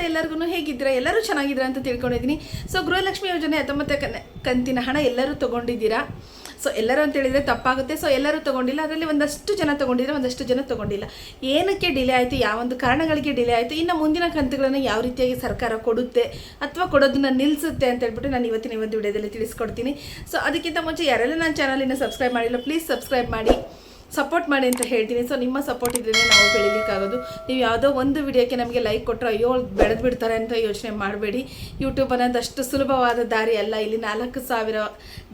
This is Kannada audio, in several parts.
ನಮಸ್ತೆ ಎಲ್ಲರಿಗೂ ಹೇಗಿದ್ದೀರಾ? ಎಲ್ಲರೂ ಚೆನ್ನಾಗಿದ್ದೀರಾ ಅಂತ ತಿಳ್ಕೊಂಡಿದ್ದೀನಿ ಸೊ ಗೃಹಲಕ್ಷ್ಮಿ ಯೋಜನೆ ಹತ್ತೊಂಬತ್ತು ಕಂತಿನ ಹಣ ಎಲ್ಲರೂ ತೊಗೊಂಡಿದ್ದೀರಾ? ಸೊ ಎಲ್ಲರೂ ಅಂತ ಹೇಳಿದ್ರೆ ತಪ್ಪಾಗುತ್ತೆ. ಸೊ ಎಲ್ಲರೂ ತೊಗೊಂಡಿಲ್ಲ. ಅದರಲ್ಲಿ ಒಂದಷ್ಟು ಜನ ತೊಗೊಂಡಿದ್ರೆ ಒಂದಷ್ಟು ಜನ ತೊಗೊಂಡಿಲ್ಲ. ಏನಕ್ಕೆ ಡಿಲೇ ಆಯಿತು? ಯಾವೊಂದು ಕಾರಣಗಳಿಗೆ ಡಿಲೇ ಆಯಿತು? ಇನ್ನು ಮುಂದಿನ ಕಂತುಗಳನ್ನು ಯಾವ ರೀತಿಯಾಗಿ ಸರ್ಕಾರ ಕೊಡುತ್ತೆ? ಅಥವಾ ಕೊಡೋದನ್ನ ನಿಲ್ಲಿಸುತ್ತೆ ಅಂತ ಹೇಳ್ಬಿಟ್ಟು ನಾನು ಇವತ್ತಿನ ಒಂದು ವಿಡಿಯೋದಲ್ಲಿ ತಿಳಿಸ್ಕೊಡ್ತೀನಿ. ಸೊ ಅದಕ್ಕಿಂತ ಮುಂಚೆ ಯಾರೆಲ್ಲ ನನ್ನ ಚಾನಲಿನ ಸಬ್ಸ್ಕ್ರೈಬ್ ಮಾಡಿಲ್ಲ ಪ್ಲೀಸ್ ಸಬ್ಸ್ಕ್ರೈಬ್ ಮಾಡಿ. ಸಪೋರ್ಟ್ ಮಾಡಿ ಅಂತ ಹೇಳ್ತೀನಿ. ಸೊ ನಿಮ್ಮ ಸಪೋರ್ಟ್ ಇದ್ರೇ ನಾವು ಬೆಳಿಲಿಕ್ಕಾಗೋದು ನೀವು ಯಾವುದೋ ಒಂದು ವಿಡಿಯೋಕ್ಕೆ ನಮಗೆ ಲೈಕ್ ಕೊಟ್ಟರೆ ಅಯ್ಯೋ, ಬೆಳೆದು ಬಿಡ್ತಾರೆ ಅಂತ ಯೋಚನೆ ಮಾಡಬೇಡಿ. ಯೂಟ್ಯೂಬ್ ಅನ್ನೋದಷ್ಟು ಸುಲಭವಾದ ದಾರಿ ಅಲ್ಲ. ಇಲ್ಲಿ ನಾಲ್ಕು ಸಾವಿರ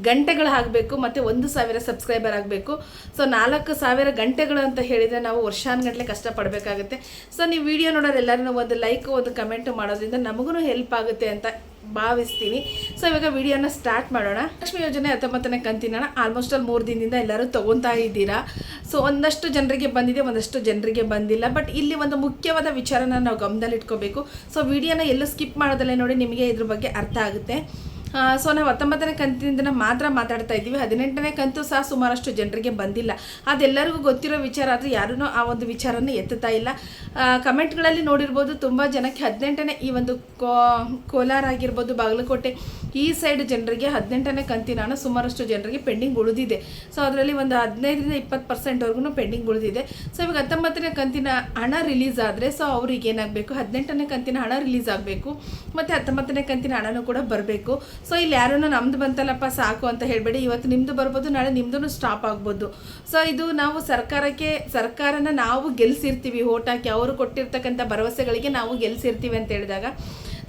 ಗಂಟೆಗಳು ಆಗಬೇಕು ಮತ್ತು ಒಂದು ಸಾವಿರ ಸಬ್ಸ್ಕ್ರೈಬರ್ ಆಗಬೇಕು. ಸೊ ನಾಲ್ಕು ಸಾವಿರ ಗಂಟೆಗಳು ಅಂತ ಹೇಳಿದರೆ ನಾವು ವರ್ಷಾನ್ಗಟ್ಟಲೆ ಕಷ್ಟಪಡಬೇಕಾಗುತ್ತೆ. ಸೊ ನೀವು ವಿಡಿಯೋ ನೋಡೋರು ಎಲ್ಲರೂ ಒಂದು ಲೈಕ್ ಒಂದು ಕಮೆಂಟ್ ಮಾಡೋದ್ರಿಂದ ನಮಗೂ ಹೆಲ್ಪ್ ಆಗುತ್ತೆ ಅಂತ ಭಾವಿಸ್ತೀನಿ. ಸೊ ಇವಾಗ ವಿಡಿಯೋನ ಸ್ಟಾರ್ಟ್ ಮಾಡೋಣ. ಲಕ್ಷ್ಮಿ ಯೋಜನೆ ಹತ್ತೊಂಬತ್ತನೇ ಕಂತಿನ ಆಲ್ಮೋಸ್ಟ್ ಅಲ್ಲಿ ಮೂರು ದಿನದಿಂದ ಎಲ್ಲರೂ ತೊಗೊತಾ ಇದ್ದೀರಾ? ಸೊ ಒಂದಷ್ಟು ಜನರಿಗೆ ಬಂದಿದೆ, ಒಂದಷ್ಟು ಜನರಿಗೆ ಬಂದಿಲ್ಲ. ಬಟ್ ಇಲ್ಲಿ ಒಂದು ಮುಖ್ಯವಾದ ವಿಚಾರನ ನಾವು ಗಮನದಲ್ಲಿ ಇಟ್ಕೋಬೇಕು ಸೊ ವಿಡಿಯೋನ ಎಲ್ಲೂ ಸ್ಕಿಪ್ ಮಾಡೋದಲ್ಲೇ ನೋಡಿ ನಿಮಗೆ ಇದ್ರ ಬಗ್ಗೆ ಅರ್ಥ ಆಗುತ್ತೆ. ಸೊ ನಾವು ಹತ್ತೊಂಬತ್ತನೇ ಕಂತಿನಿಂದ ಮಾತ್ರ ಮಾತಾಡ್ತಾ ಇದ್ದೀವಿ. ಹದಿನೆಂಟನೇ ಕಂತು ಸಹ ಸುಮಾರಷ್ಟು ಜನರಿಗೆ ಬಂದಿಲ್ಲ. ಅದೆಲ್ಲರಿಗೂ ಗೊತ್ತಿರೋ ವಿಚಾರ, ಆದರೆ ಯಾರೂ ಆ ಒಂದು ವಿಚಾರನ ಎತ್ತುತ್ತಾ ಇಲ್ಲ. ಕಮೆಂಟ್ಗಳಲ್ಲಿ ನೋಡಿರ್ಬೋದು ತುಂಬ ಜನಕ್ಕೆ ಹದಿನೆಂಟನೇ ಈ ಒಂದು ಕೋಲಾರ ಆಗಿರ್ಬೋದು, ಬಾಗಲಕೋಟೆ, ಈ ಸೈಡ್ ಜನರಿಗೆ ಹದಿನೆಂಟನೇ ಕಂತಿನ ಸುಮಾರಷ್ಟು ಜನರಿಗೆ ಪೆಂಡಿಂಗ್ ಉಳಿದಿದೆ. ಸೊ ಅದರಲ್ಲಿ ಒಂದು ಹದಿನೈದರಿಂದ ಇಪ್ಪತ್ತು ಪರ್ಸೆಂಟ್ವರೆಗೂ ಪೆಂಡಿಂಗ್ ಉಳಿದಿದೆ. ಸೊ ಇವಾಗ ಹತ್ತೊಂಬತ್ತನೇ ಕಂತಿನ ಹಣ ರಿಲೀಸ್ ಆದರೆ, ಸೊ ಅವ್ರಿಗೆ ಏನಾಗಬೇಕು? ಹದಿನೆಂಟನೇ ಕಂತಿನ ಹಣ ರಿಲೀಸ್ ಆಗಬೇಕು. ಮತ್ತು ಹತ್ತೊಂಬತ್ತನೇ ಕಂತಿನ ಹಣನೂ ಕೂಡ ಬರಬೇಕು. ಸೊ ಇಲ್ಲಿ ಯಾರೂ ನಮ್ದು ಬಂತಲ್ಲಪ್ಪ, ಸಾಕು ಅಂತ ಹೇಳಬೇಡಿ. ಇವತ್ತು ನಿಮ್ಮದು ಬರ್ಬೋದು, ನಾಳೆ ನಿಮ್ಮದು ಸ್ಟಾಪ್ ಆಗ್ಬೋದು. ಸೊ ಇದು ನಾವು ಸರ್ಕಾರಕ್ಕೆ, ಸರ್ಕಾರನ ನಾವು ಗೆಲ್ಸಿರ್ತೀವಿ ಓಟ್ ಹಾಕಿ ಅವರು ಕೊಟ್ಟಿರ್ತಕ್ಕಂಥ ಭರವಸೆಗಳಿಗೆ ನಾವು ಗೆಲ್ಸಿರ್ತೀವಿ ಅಂತ ಹೇಳಿದಾಗ,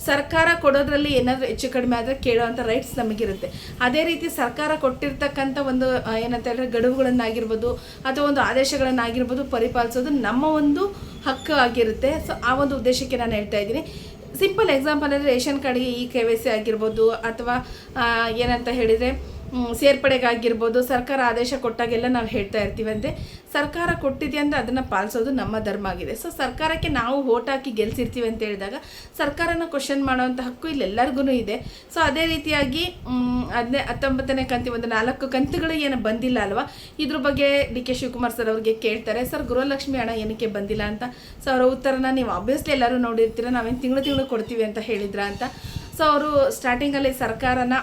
ಸರ್ಕಾರ ಕೊಡೋದ್ರಲ್ಲಿ ಏನಾದರೂ ಹೆಚ್ಚು ಕಡಿಮೆ ಆದರೆ ಕೇಳೋವಂಥ ರೈಟ್ಸ್ ನಮಗಿರುತ್ತೆ. ಅದೇ ರೀತಿ ಸರ್ಕಾರ ಕೊಟ್ಟಿರ್ತಕ್ಕಂಥ ಒಂದು ಏನಂತ ಹೇಳಿದ್ರೆ ಗಡುವುಗಳನ್ನಾಗಿರ್ಬೋದು, ಅಥವಾ ಒಂದು ಆದೇಶಗಳನ್ನಾಗಿರ್ಬೋದು ಪರಿಪಾಲಿಸೋದು ನಮ್ಮ ಒಂದು ಹಕ್ಕು ಆಗಿರುತ್ತೆ. ಸೊ ಆ ಒಂದು ಉದ್ದೇಶಕ್ಕೆ ನಾನು ಹೇಳ್ತಾ ಇದ್ದೀನಿ. ಸಿಂಪಲ್ ಎಕ್ಸಾಂಪಲ್ ಅಂದರೆ ರೇಷನ್ ಕಾರ್ಡ್ಗೆ ಈ ಕೆ ವೈ ಸಿ ಆಗಿರ್ಬೋದು ಅಥವಾ ಏನಂತ ಹೇಳಿದರೆ ಸೇರ್ಪಡೆಗಾಗಿರ್ಬೋದು, ಸರ್ಕಾರ ಆದೇಶ ಕೊಟ್ಟಾಗೆಲ್ಲ ನಾವು ಹೇಳ್ತಾ ಇರ್ತೀವಂತೆ ಸರ್ಕಾರ ಕೊಟ್ಟಿದೆ ಅಂದರೆ ಅದನ್ನು ಪಾಲಿಸೋದು ನಮ್ಮ ಧರ್ಮ ಆಗಿದೆ. ಸೊ ಸರ್ಕಾರಕ್ಕೆ ನಾವು ಓಟ್ ಹಾಕಿ ಗೆಲ್ಸಿರ್ತೀವಿ ಅಂತ ಹೇಳಿದಾಗ ಸರ್ಕಾರನ ಕ್ವಶನ್ ಮಾಡೋವಂಥ ಹಕ್ಕು ಇಲ್ಲಿ ಎಲ್ಲರಿಗೂ ಇದೆ. ಸೊ ಅದೇ ರೀತಿಯಾಗಿ ಅದನ್ನೇ ಹತ್ತೊಂಬತ್ತನೇ ಕಂತಿ ಒಂದು ನಾಲ್ಕು ಕಂತುಗಳು ಏನು ಬಂದಿಲ್ಲ ಅಲ್ವಾ? ಇದ್ರ ಬಗ್ಗೆ ಡಿ ಕೆ ಶಿವಕುಮಾರ್ ಸರ್ ಅವ್ರಿಗೆ ಕೇಳ್ತಾರೆ, ಸರ್, ಗೃಹಲಕ್ಷ್ಮಿ ಹಣ ಏನಕ್ಕೆ ಬಂದಿಲ್ಲ ಅಂತ? ಸೊ ಅವರ ಉತ್ತರನ ನೀವು ಆಬ್ವಿಯಸ್ಲಿ ಎಲ್ಲರೂ ನೋಡಿರ್ತೀರ, ನಾವೇನು ತಿಂಗಳು ತಿಂಗಳು ಕೊಡ್ತೀವಿ ಅಂತ ಹೇಳಿದ್ರ ಅಂತ? ಸೊ ಅವರು ಸ್ಟಾರ್ಟಿಂಗಲ್ಲಿ ಸರ್ಕಾರನ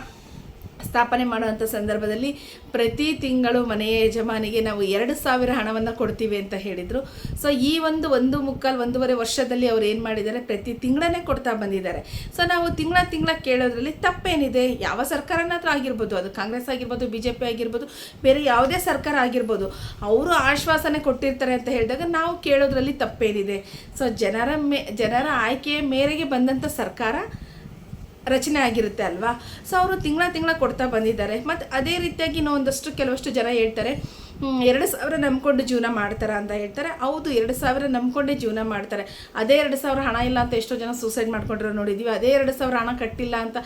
ಸ್ಥಾಪನೆ ಮಾಡುವಂಥ ಸಂದರ್ಭದಲ್ಲಿ ಪ್ರತಿ ತಿಂಗಳು ಮನೆಯ ಯಜಮಾನಿಗೆ ನಾವು ಎರಡು ಸಾವಿರ ಹಣವನ್ನು ಕೊಡ್ತೀವಿ ಅಂತ ಹೇಳಿದರು. ಸೊ ಈ ಒಂದು ಒಂದು ಮುಕ್ಕಾಲು ಒಂದೂವರೆ ವರ್ಷದಲ್ಲಿ ಅವ್ರು ಏನು ಮಾಡಿದ್ದಾರೆ? ಪ್ರತಿ ತಿಂಗಳನ್ನೇ ಕೊಡ್ತಾ ಬಂದಿದ್ದಾರೆ. ಸೊ ನಾವು ತಿಂಗಳ ತಿಂಗಳ ಕೇಳೋದ್ರಲ್ಲಿ ತಪ್ಪೇನಿದೆ. ಯಾವ ಸರ್ಕಾರನತ್ರ ಆಗಿರ್ಬೋದು, ಅದು ಕಾಂಗ್ರೆಸ್ ಆಗಿರ್ಬೋದು ಬಿ ಜೆ ಪಿ ಆಗಿರ್ಬೋದು, ಬೇರೆ ಯಾವುದೇ ಸರ್ಕಾರ ಆಗಿರ್ಬೋದು, ಅವರು ಆಶ್ವಾಸನೆ ಕೊಟ್ಟಿರ್ತಾರೆ ಅಂತ ಹೇಳಿದಾಗ ನಾವು ಕೇಳೋದ್ರಲ್ಲಿ ತಪ್ಪೇನಿದೆ. ಸೊ ಜನರ ಮೇ, ಜನರ ಆಯ್ಕೆಯ ಮೇರೆಗೆ ಬಂದಂಥ ಸರ್ಕಾರ ರಚನೆ ಆಗಿರುತ್ತೆ ಅಲ್ವಾ? ಸೊ ಅವರು ತಿಂಗಳ ತಿಂಗಳ ಕೊಡ್ತಾ ಬಂದಿದ್ದಾರೆ. ಮತ್ತು ಅದೇ ರೀತಿಯಾಗಿ ಇನ್ನೊಂದಷ್ಟು ಕೆಲವಷ್ಟು ಜನ ಹೇಳ್ತಾರೆ ಎರಡು ಸಾವಿರ ನಂಬ್ಕೊಂಡು ಜೀವನ ಮಾಡ್ತಾರೆ ಅಂತ ಹೇಳ್ತಾರೆ. ಹೌದು, ಎರಡು ಸಾವಿರ ನಂಬ್ಕೊಂಡೇ ಜೀವನ ಮಾಡ್ತಾರೆ. ಅದೇ ಎರಡು ಸಾವಿರ ಹಣ ಇಲ್ಲ ಅಂತ ಎಷ್ಟೋ ಜನ ಸೂಸೈಡ್ ಮಾಡ್ಕೊಂಡಿರೋ ನೋಡಿದ್ದೀವಿ ಅದೇ ಎರಡು ಸಾವಿರ ಹಣ ಕಟ್ಟಿಲ್ಲ ಅಂತ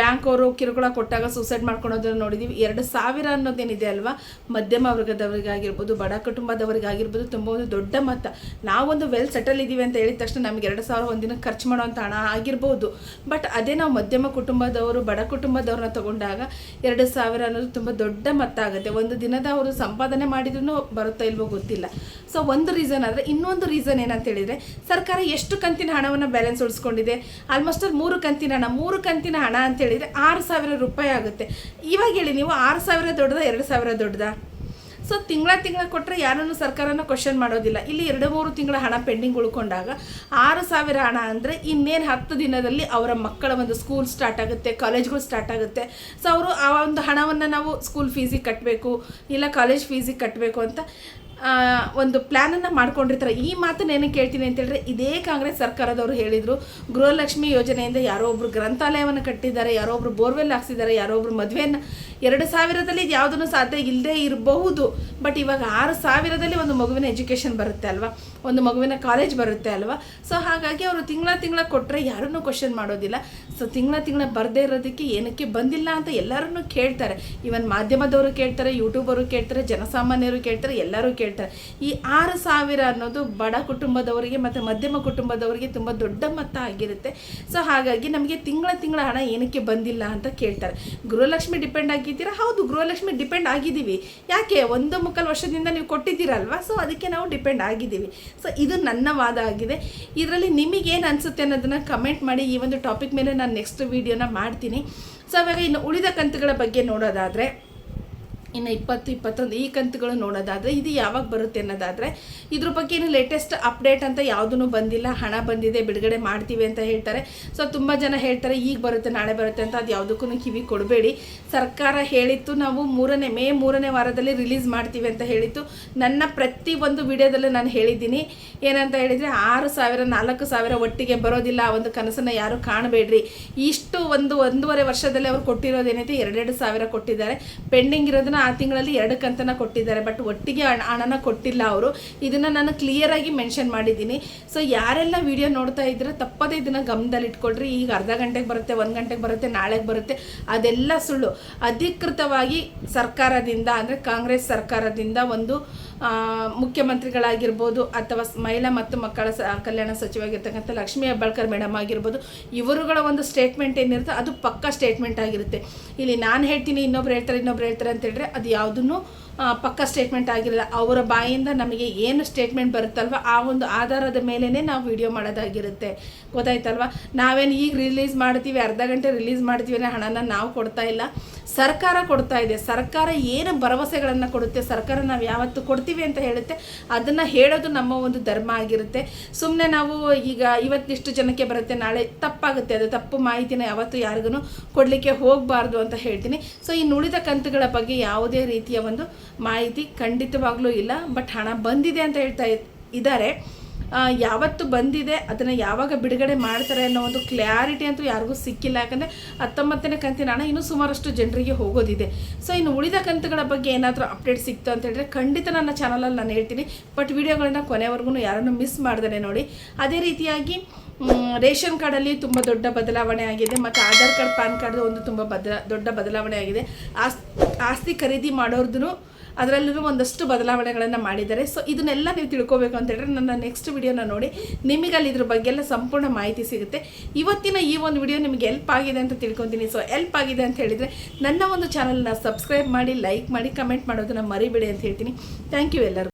ಬ್ಯಾಂಕ್ ಅವರು ಕಿರುಕುಳ ಕೊಟ್ಟಾಗ ಸೂಸೈಡ್ ಮಾಡ್ಕೊಳೋದನ್ನು ನೋಡಿದ್ದೀವಿ ಎರಡು ಸಾವಿರ ಅನ್ನೋದೇನಿದೆ ಅಲ್ವಾ? ಮಧ್ಯಮ ವರ್ಗದವರಿಗಾಗಿರ್ಬೋದು, ಬಡ ಕುಟುಂಬದವರಿಗಾಗಿರ್ಬೋದು, ತುಂಬ ಒಂದು ದೊಡ್ಡ ಮೊತ್ತ ನಾವೊಂದು ವೆಲ್ ಸೆಟಲ್ ಇದ್ದೀವಿ ಅಂತ ಹೇಳಿದ ತಕ್ಷಣ ನಮಗೆ ಎರಡು ಸಾವಿರ ಒಂದಿನ ಖರ್ಚು ಮಾಡೋವಂಥ ಹಣ ಆಗಿರ್ಬೋದು. ಬಟ್ ಅದೇ ನಾವು ಮಧ್ಯಮ ಕುಟುಂಬದವರು, ಬಡ ಕುಟುಂಬದವ್ರನ್ನ ತಗೊಂಡಾಗ ಎರಡು ಸಾವಿರ ಅನ್ನೋದು ತುಂಬ ದೊಡ್ಡ ಮೊತ್ತ ಆಗುತ್ತೆ. ಒಂದು ದಿನದ ಅವರು ಸಂಪಾದನೆ ಮಾಡಿದ್ರೂ ಬರುತ್ತಾ ಇಲ್ವೋ ಗೊತ್ತಿಲ್ಲ. ಸೊ ಒಂದು ರೀಸನ್ ಆದರೆ ಇನ್ನೊಂದು ರೀಸನ್ ಏನಂತ ಹೇಳಿದರೆ, ಸರ್ಕಾರ ಎಷ್ಟು ಕಂತಿನ ಹಣವನ್ನು ಬ್ಯಾಲೆನ್ಸ್ ಉಳಿಸ್ಕೊಂಡಿದೆ? ಆಲ್ಮೋಸ್ಟ್ ಅಲ್ಲಿ ಮೂರು ಕಂತಿನ ಹಣ, ಮೂರು ಕಂತಿನ ಹಣ ಅಂತ ಹೇಳಿದರೆ ಆರು ಸಾವಿರ ರೂಪಾಯಿ ಆಗುತ್ತೆ. ಇವಾಗ ಹೇಳಿ ನೀವು ಆರು ಸಾವಿರ ದೊಡ್ಡದಾ, ಎರಡು ಸಾವಿರ ದೊಡ್ಡದಾ? ಸೊ ತಿಂಗಳ ತಿಂಗಳ ಕೊಟ್ಟರೆ ಯಾರನ್ನು ಸರ್ಕಾರನ ಕ್ವಶನ್ ಮಾಡೋದಿಲ್ಲ. ಇಲ್ಲಿ ಎರಡು ಮೂರು ತಿಂಗಳ ಹಣ ಪೆಂಡಿಂಗ್ ಉಳ್ಕೊಂಡಾಗ ಆರು ಸಾವಿರ ಹಣ ಅಂದರೆ ಇನ್ನೇನು ಹತ್ತು ದಿನದಲ್ಲಿ ಅವರ ಮಕ್ಕಳ ಒಂದು ಸ್ಕೂಲ್ ಸ್ಟಾರ್ಟ್ ಆಗುತ್ತೆ ಕಾಲೇಜ್ಗಳು ಸ್ಟಾರ್ಟ್ ಆಗುತ್ತೆ. ಸೊ ಅವರು ಆ ಒಂದು ಹಣವನ್ನು ನಾವು ಸ್ಕೂಲ್ ಫೀಸಿಗೆ ಕಟ್ಟಬೇಕು ಇಲ್ಲ ಕಾಲೇಜ್ ಫೀಸಿಗೆ ಕಟ್ಟಬೇಕು ಅಂತ ಒಂದು ಪ್ಲ್ಯಾನನ್ನು ಮಾಡ್ಕೊಂಡಿರ್ತಾರೆ. ಈ ಮಾತು ಏನಕ್ಕೆ ಕೇಳ್ತೀನಿ ಅಂತ ಹೇಳಿದ್ರೆ, ಇದೇ ಕಾಂಗ್ರೆಸ್ ಸರ್ಕಾರದವರು ಹೇಳಿದರು, ಗೃಹಲಕ್ಷ್ಮಿ ಯೋಜನೆಯಿಂದ ಯಾರೋ ಒಬ್ರು ಗ್ರಂಥಾಲಯವನ್ನು ಕಟ್ಟಿದ್ದಾರೆ, ಯಾರೋ ಒಬ್ರು ಬೋರ್ವೆಲ್ ಹಾಕ್ಸಿದ್ದಾರೆ, ಯಾರೋ ಒಬ್ರು ಮದುವೆಯನ್ನು, ಎರಡು ಸಾವಿರದಲ್ಲಿ ಯಾವುದನ್ನು ಸಾಧ್ಯ ಇಲ್ಲದೆ ಇರಬಹುದು. ಬಟ್ ಇವಾಗ ಆರು ಸಾವಿರದಲ್ಲಿ ಒಂದು ಮಗುವಿನ ಎಜುಕೇಷನ್ ಬರುತ್ತೆ ಅಲ್ವಾ? ಒಂದು ಮಗುವಿನ ಕಾಲೇಜ್ ಬರುತ್ತೆ ಅಲ್ವಾ? ಸೊ ಹಾಗಾಗಿ ಅವರು ತಿಂಗಳ ತಿಂಗಳ ಕೊಟ್ಟರೆ ಯಾರನ್ನೂ ಕ್ವಶನ್ ಮಾಡೋದಿಲ್ಲ. ಸೊ ತಿಂಗಳ ತಿಂಗಳ ಬರದೇ ಇರೋದಕ್ಕೆ ಏನಕ್ಕೆ ಬಂದಿಲ್ಲ ಅಂತ ಎಲ್ಲರನ್ನೂ ಕೇಳ್ತಾರೆ. ಇವನ್ ಮಾಧ್ಯಮದವರು ಕೇಳ್ತಾರೆ ಯೂಟ್ಯೂಬರು ಕೇಳ್ತಾರೆ, ಜನಸಾಮಾನ್ಯರು ಕೇಳ್ತಾರೆ, ಎಲ್ಲರೂ ಕೇಳ್ತಾರೆ. ಈ ಆರು ಸಾವಿರ ಅನ್ನೋದು ಬಡ ಕುಟುಂಬದವರಿಗೆ ಮತ್ತು ಮಧ್ಯಮ ಕುಟುಂಬದವರಿಗೆ ತುಂಬ ದೊಡ್ಡ ಮೊತ್ತ ಆಗಿರುತ್ತೆ. ಸೊ ಹಾಗಾಗಿ ನಮಗೆ ತಿಂಗಳ ತಿಂಗಳ ಹಣ ಏನಕ್ಕೆ ಬಂದಿಲ್ಲ ಅಂತ ಕೇಳ್ತಾರೆ. ಗೃಹಲಕ್ಷ್ಮಿ ಡಿಪೆಂಡ್ ಆಗಿದ್ದೀರಾ? ಹೌದು, ಗೃಹಲಕ್ಷ್ಮಿ ಡಿಪೆಂಡ್ ಆಗಿದ್ದೀವಿ. ಯಾಕೆ? ಒಂದು ಮುಕ್ಕಾಲು ವರ್ಷದಿಂದ ನೀವು ಕೊಟ್ಟಿದ್ದೀರಲ್ವಾ? ಸೊ ಅದಕ್ಕೆ ನಾವು ಡಿಪೆಂಡ್ ಆಗಿದ್ದೀವಿ. ಸೊ ಇದು ನನ್ನ ವಾದ ಆಗಿದೆ. ಇದರಲ್ಲಿ ನಿಮಗೇನು ಅನಿಸುತ್ತೆ ಅನ್ನೋದನ್ನು ಕಮೆಂಟ್ ಮಾಡಿ. ಈ ಒಂದು ಟಾಪಿಕ್ ಮೇಲೆ ನಾನು ನೆಕ್ಸ್ಟ್ ವೀಡಿಯೋನ ಮಾಡ್ತೀನಿ. ಸೊ ಅವಾಗ ಇನ್ನು ಉಳಿದ ಕಂತುಗಳ ಬಗ್ಗೆ ನೋಡೋದಾದರೆ ಇನ್ನು ಇಪ್ಪತ್ತು, ಇಪ್ಪತ್ತೊಂದು ಈ ಕಂತುಗಳು ನೋಡೋದಾದರೆ ಇದು ಯಾವಾಗ ಬರುತ್ತೆ ಅನ್ನೋದಾದರೆ ಇದ್ರ ಬಗ್ಗೆ ಏನು ಲೇಟೆಸ್ಟ್ ಅಪ್ಡೇಟ್ ಅಂತ ಯಾವುದೂ ಬಂದಿಲ್ಲ. ಹಣ ಬಂದಿದೆ, ಬಿಡುಗಡೆ ಮಾಡ್ತೀವಿ ಅಂತ ಹೇಳ್ತಾರೆ. ಸೊ ತುಂಬ ಜನ ಹೇಳ್ತಾರೆ, ಈಗ ಬರುತ್ತೆ, ನಾಳೆ ಬರುತ್ತೆ ಅಂತ ಅದು ಯಾವುದಕ್ಕೂ ಕಿವಿ ಕೊಡಬೇಡಿ. ಸರ್ಕಾರ ಹೇಳಿತ್ತು, ನಾವು ಮೂರನೇ, ಮೇ ಮೂರನೇ ವಾರದಲ್ಲಿ ರಿಲೀಸ್ ಮಾಡ್ತೀವಿ ಅಂತ ಹೇಳಿತ್ತು. ನನ್ನ ಪ್ರತಿ ಒಂದು ವಿಡಿಯೋದಲ್ಲೂ ನಾನು ಹೇಳಿದ್ದೀನಿ. ಏನಂತ ಹೇಳಿದರೆ, ಆರು ಸಾವಿರ, ನಾಲ್ಕು ಸಾವಿರ ಒಟ್ಟಿಗೆ ಬರೋದಿಲ್ಲ. ಆ ಒಂದು ಕನಸನ್ನು ಯಾರು ಕಾಣಬೇಡ್ರಿ. ಇಷ್ಟು ಒಂದು ಒಂದೂವರೆ ವರ್ಷದಲ್ಲಿ ಅವ್ರು ಕೊಟ್ಟಿರೋದೇನೈತೆ? ಎರಡೆರಡು ಸಾವಿರ ಕೊಟ್ಟಿದ್ದಾರೆ. ಪೆಂಡಿಂಗ್ ಇರೋದನ್ನ ಆ ತಿಂಗಳಲ್ಲಿ ಎರಡು ಕಂತನ ಕೊಟ್ಟಿದ್ದಾರೆ ಬಟ್ ಒಟ್ಟಿಗೆ ಹಣ, ಹಣನ ಕೊಟ್ಟಿಲ್ಲ ಅವರು. ಇದನ್ನು ನಾನು ಕ್ಲಿಯರಾಗಿ ಮೆನ್ಷನ್ ಮಾಡಿದ್ದೀನಿ. ಸೊ ಯಾರೆಲ್ಲ ವಿಡಿಯೋ ನೋಡ್ತಾ ಇದ್ರೆ ತಪ್ಪದೇ ಇದನ್ನು ಗಮನದಲ್ಲಿ ಇಟ್ಕೊಳ್ರಿ. ಈಗ ಅರ್ಧ ಗಂಟೆಗೆ ಬರುತ್ತೆ, ಒಂದು ಗಂಟೆಗೆ ಬರುತ್ತೆ, ನಾಳೆಗೆ ಬರುತ್ತೆ. ಅದೆಲ್ಲ ಸುಳ್ಳು. ಅಧಿಕೃತವಾಗಿ ಸರ್ಕಾರದಿಂದ, ಅಂದರೆ ಕಾಂಗ್ರೆಸ್ ಸರ್ಕಾರದಿಂದ ಒಂದು ಮುಖ್ಯಮಂತ್ರಿಗಳಾಗಿರ್ಬೋದು ಅಥವಾ ಮಹಿಳಾ ಮತ್ತು ಮಕ್ಕಳ ಸ, ಕಲ್ಯಾಣ ಸಚಿವಾಗಿರ್ತಕ್ಕಂಥ ಲಕ್ಷ್ಮೀ ಹೆಬ್ಬಾಳ್ಕರ್ ಮೇಡಮ್ ಆಗಿರ್ಬೋದು, ಇವರುಗಳ ಒಂದು ಸ್ಟೇಟ್ಮೆಂಟ್ ಏನಿರುತ್ತೆ ಅದು ಪಕ್ಕಾ ಸ್ಟೇಟ್ಮೆಂಟ್ ಆಗಿರುತ್ತೆ. ಇಲ್ಲಿ ನಾನು ಹೇಳ್ತೀನಿ, ಇನ್ನೊಬ್ರು ಹೇಳ್ತಾರೆ ಇನ್ನೊಬ್ರು ಹೇಳ್ತಾರೆ ಅಂತ ಹೇಳಿದ್ರೆ ಅದು ಯಾವುದನ್ನು ಪಕ್ಕ ಸ್ಟೇಟ್ಮೆಂಟ್ ಆಗಿರಲ್ಲ, ಅವರ ಬಾಯಿಂದ ನಮಗೆ ಏನು ಸ್ಟೇಟ್ಮೆಂಟ್ ಬರುತ್ತಲ್ವ ಆ ಒಂದು ಆಧಾರದ ಮೇಲೇ ನಾವು ವಿಡಿಯೋ ಮಾಡೋದಾಗಿರುತ್ತೆ. ಗೊತ್ತಾಯ್ತಲ್ವ? ನಾವೇನು ಈಗ ರಿಲೀಸ್ ಮಾಡ್ತೀವಿ, ಅರ್ಧ ಗಂಟೆ ರಿಲೀಸ್ ಮಾಡ್ತೀವಿ ಅನ್ನೋ ಹಣನ ನಾವು ಕೊಡ್ತಾ ಇಲ್ಲ. ಸರ್ಕಾರ ಕೊಡ್ತಾ ಇದೆ. ಸರ್ಕಾರ ಏನು ಭರವಸೆಗಳನ್ನು ಕೊಡುತ್ತೆ, ಸರ್ಕಾರ ನಾವು ಯಾವತ್ತು ಕೊಡ್ತೀವಿ ಅಂತ ಹೇಳುತ್ತೆ, ಅದನ್ನು ಹೇಳೋದು ನಮ್ಮ ಒಂದು ಧರ್ಮ ಆಗಿರುತ್ತೆ. ಸುಮ್ಮನೆ ನಾವು ಈಗ ಇವತ್ತಿಷ್ಟು ಜನಕ್ಕೆ ಬರುತ್ತೆ, ನಾಳೆ ತಪ್ಪಾಗುತ್ತೆ. ಅದು ತಪ್ಪು ಮಾಹಿತಿನ ಯಾವತ್ತು ಯಾರಿಗೂ ಕೊಡಲಿಕ್ಕೆ ಹೋಗಬಾರ್ದು ಅಂತ ಹೇಳ್ತೀನಿ. ಸೊ ಈ ಉಳಿದ ಕಂತುಗಳ ಬಗ್ಗೆ ಯಾವುದೇ ರೀತಿಯ ಒಂದು ಮಾಹಿತಿ ಖಂಡಿತವಾಗ್ಲೂ ಇಲ್ಲ, ಬಟ್ ಹಣ ಬಂದಿದೆ ಅಂತ ಹೇಳ್ತಾ ಇದ್ದಾರೆ ಯಾವತ್ತು ಬಂದಿದೆ, ಅದನ್ನು ಯಾವಾಗ ಬಿಡುಗಡೆ ಮಾಡ್ತಾರೆ ಅನ್ನೋ ಒಂದು ಕ್ಲಾರಿಟಿ ಅಂತೂ ಯಾರಿಗೂ ಸಿಕ್ಕಿಲ್ಲ. ಯಾಕಂದರೆ ಹತ್ತೊಂಬತ್ತನೇ ಕಂತಿನ ಹಣ ಇನ್ನೂ ಸುಮಾರಷ್ಟು ಜನರಿಗೆ ಹೋಗೋದಿದೆ. ಸೊ ಇನ್ನು ಉಳಿದ ಕಂತುಗಳ ಬಗ್ಗೆ ಏನಾದರೂ ಅಪ್ಡೇಟ್ ಸಿಕ್ತು ಅಂತ ಹೇಳಿದ್ರೆ ಖಂಡಿತ ನನ್ನ ಚಾನಲಲ್ಲಿ ನಾನು ಹೇಳ್ತೀನಿ. ಬಟ್ ವೀಡಿಯೋಗಳನ್ನ ಕೊನೆವರೆಗೂ ಯಾರನ್ನು ಮಿಸ್ ಮಾಡ್ದೇ ನೋಡಿ. ಅದೇ ರೀತಿಯಾಗಿ ರೇಷನ್ ಕಾರ್ಡಲ್ಲಿ ತುಂಬ ದೊಡ್ಡ ಬದಲಾವಣೆ ಆಗಿದೆ ಮತ್ತು ಆಧಾರ್ ಕಾರ್ಡ್ ಪ್ಯಾನ್ ಕಾರ್ಡ್ ಒಂದು ತುಂಬ ಬದಲ ದೊಡ್ಡ ಬದಲಾವಣೆ ಆಗಿದೆ. ಆಸ್, ಆಸ್ತಿ ಖರೀದಿ ಮಾಡೋರ್ದು ಅದರಲ್ಲೂ ಒಂದಷ್ಟು ಬದಲಾವಣೆಗಳನ್ನು ಮಾಡಿದ್ದಾರೆ. ಸೊ ಇದನ್ನೆಲ್ಲ ನೀವು ತಿಳ್ಕೋಬೇಕು ಅಂತ ಹೇಳಿದ್ರೆ ನನ್ನ ನೆಕ್ಸ್ಟ್ ವಿಡಿಯೋನ ನೋಡಿ. ನಿಮಗೆ ಅಲ್ಲಿ ಇದ್ರ ಬಗ್ಗೆ ಎಲ್ಲ ಸಂಪೂರ್ಣ ಮಾಹಿತಿ ಸಿಗುತ್ತೆ. ಇವತ್ತಿನ ಈ ಒಂದು ವಿಡಿಯೋ ನಿಮಗೆ ಎಲ್ಪ್ ಆಗಿದೆ ಅಂತ ತಿಳ್ಕೊತೀನಿ. ಸೊ ಎಲ್ಪ್ ಆಗಿದೆ ಅಂತ ಹೇಳಿದರೆ ನನ್ನ ಒಂದು ಚಾನಲ್ನ ಸಬ್ಸ್ಕ್ರೈಬ್ ಮಾಡಿ ಲೈಕ್ ಮಾಡಿ ಕಮೆಂಟ್ ಮಾಡೋದನ್ನು ಮರಿಬೇಡಿ ಅಂತ ಹೇಳ್ತೀನಿ. ಥ್ಯಾಂಕ್ ಯು ಎಲ್ಲರಿಗೂ.